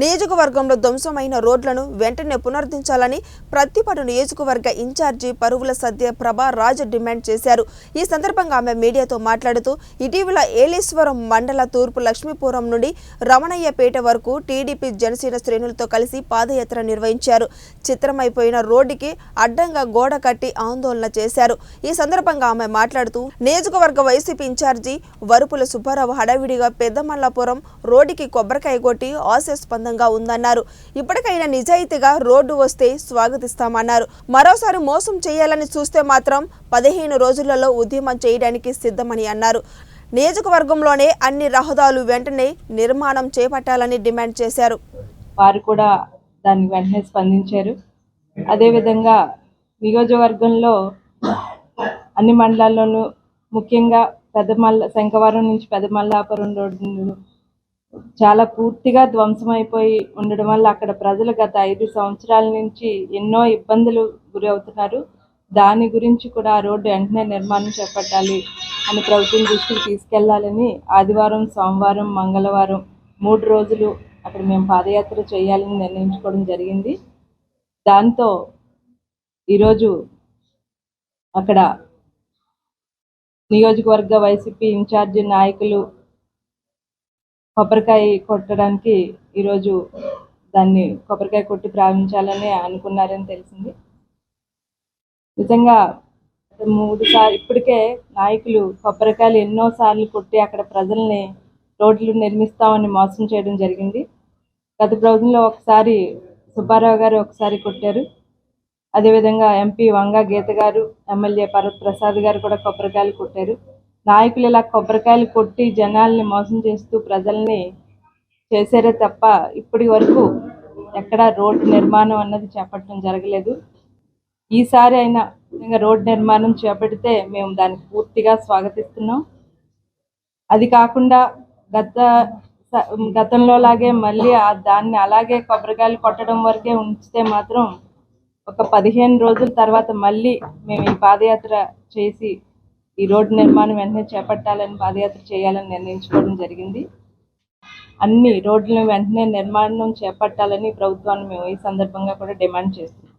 నియోజకవర్గంలో ధ్వంసమైన రోడ్లను వెంటనే పునరుద్ధరించాలని ప్రతిపటు నియోజకవర్గ ఇన్ఛార్జి పరువుల సద్య ప్రభా రాజ్ డిమాండ్ చేశారు. ఈ సందర్భంగా ఆమె మీడియాతో మాట్లాడుతూ ఇటీవల ఏలేశ్వరం మండల తూర్పు లక్ష్మీపురం నుండి రమణయ్యపేట వరకు టీడీపీ జనసేన శ్రేణులతో కలిసి పాదయాత్ర నిర్వహించారు. చిత్రమైపోయిన రోడ్డుకి అడ్డంగా గోడ కట్టి ఆందోళన చేశారు. ఈ సందర్భంగా ఆమె మాట్లాడుతూ నియోజకవర్గ వైసీపీ ఇన్ఛార్జి వరుపుల సుబ్బారావు హడావిడిగా పెద్దమల్లాపురం రోడ్డుకి కొబ్బరికాయ కొట్టి ఆశాస్పందంగా ఉందన్నారు. ఇప్పటికైనా నిజాయితీగా రోడ్డు వస్తే స్వాగతిస్తామన్నారు. మరోసారి మోసం చేయాలని చూస్తే మాత్రం పదిహేను రోజులలో ఉద్యమం చేయడానికి సిద్ధమని అన్నారు. నియోజకవర్గంలోనే అన్ని రహదారులు వెంటనే నిర్మాణం చేపట్టాలని డిమాండ్ చేశారు. వారు కూడా దాన్ని వెంటనే స్పందించారు. అదేవిధంగా నియోజకవర్గంలో అన్ని మండలాల్లోనూ ముఖ్యంగా పెద్దమల్ల శంఖవరం నుంచి పెద్దమల్లాపురం రోడ్డు చాలా పూర్తిగా ధ్వంసమైపోయి ఉండడం వల్ల అక్కడ ప్రజలు గత ఐదు సంవత్సరాల నుంచి ఎన్నో ఇబ్బందులు గురి అవుతున్నారు. దాని గురించి కూడా ఆ రోడ్డు వెంటనే నిర్మాణం చేపట్టాలి అని ప్రభుత్వం దృష్టికి తీసుకెళ్ళాలని ఆదివారం సోమవారం మంగళవారం మూడు రోజులు అక్కడ మేము పాదయాత్ర చేయాలని నిర్ణయించుకోవడం జరిగింది. దాంతో ఈరోజు అక్కడ నియోజకవర్గ వైసీపీ ఇన్ఛార్జి నాయకులు కొబ్బరికాయ కొట్టడానికి ఈరోజు దాన్ని కొబ్బరికాయ కొట్టి ప్రారంభించాలని అనుకున్నారని తెలిసింది. నిజంగా మూడు సార్లు ఇప్పటికే నాయకులు కొబ్బరికాయలు ఎన్నో సార్లు కొట్టి అక్కడ ప్రజల్ని రోడ్లు నిర్మిస్తామని మోసం చేయడం జరిగింది. గత ప్రభుత్వంలో ఒకసారి సుబ్బారావు గారు ఒకసారి కొట్టారు. అదేవిధంగా ఎంపీ వంగ గీత గారు ఎమ్మెల్యే భరత్ ప్రసాద్ గారు కూడా కొబ్బరికాయలు కొట్టారు. నాయకులు ఇలా కొబ్బరికాయలు కొట్టి జనాల్ని మోసం చేస్తూ ప్రజల్ని చేశారే తప్ప ఇప్పటి వరకు ఎక్కడ రోడ్డు నిర్మాణం అన్నది చేపట్టడం జరగలేదు. ఈసారి అయినా ఇంకా రోడ్డు నిర్మాణం చేపడితే మేము దానికి పూర్తిగా స్వాగతిస్తున్నాం. అది కాకుండా గత గతంలో లాగే మళ్ళీ ఆ దాన్ని అలాగే కొబ్బరికాయలు కొట్టడం వరకే ఉంచితే మాత్రం ఒక పదిహేను రోజుల తర్వాత మళ్ళీ మేము ఈ పాదయాత్ర చేసి ఈ రోడ్డు నిర్మాణం వెంటనే చేపట్టాలని పాదయాత్ర చేయాలని నిర్ణయించుకోవడం జరిగింది. అన్ని రోడ్లను వెంటనే నిర్మాణం చేపట్టాలని ప్రభుత్వాన్ని మేము ఈ సందర్భంగా కూడా డిమాండ్ చేస్తున్నాం.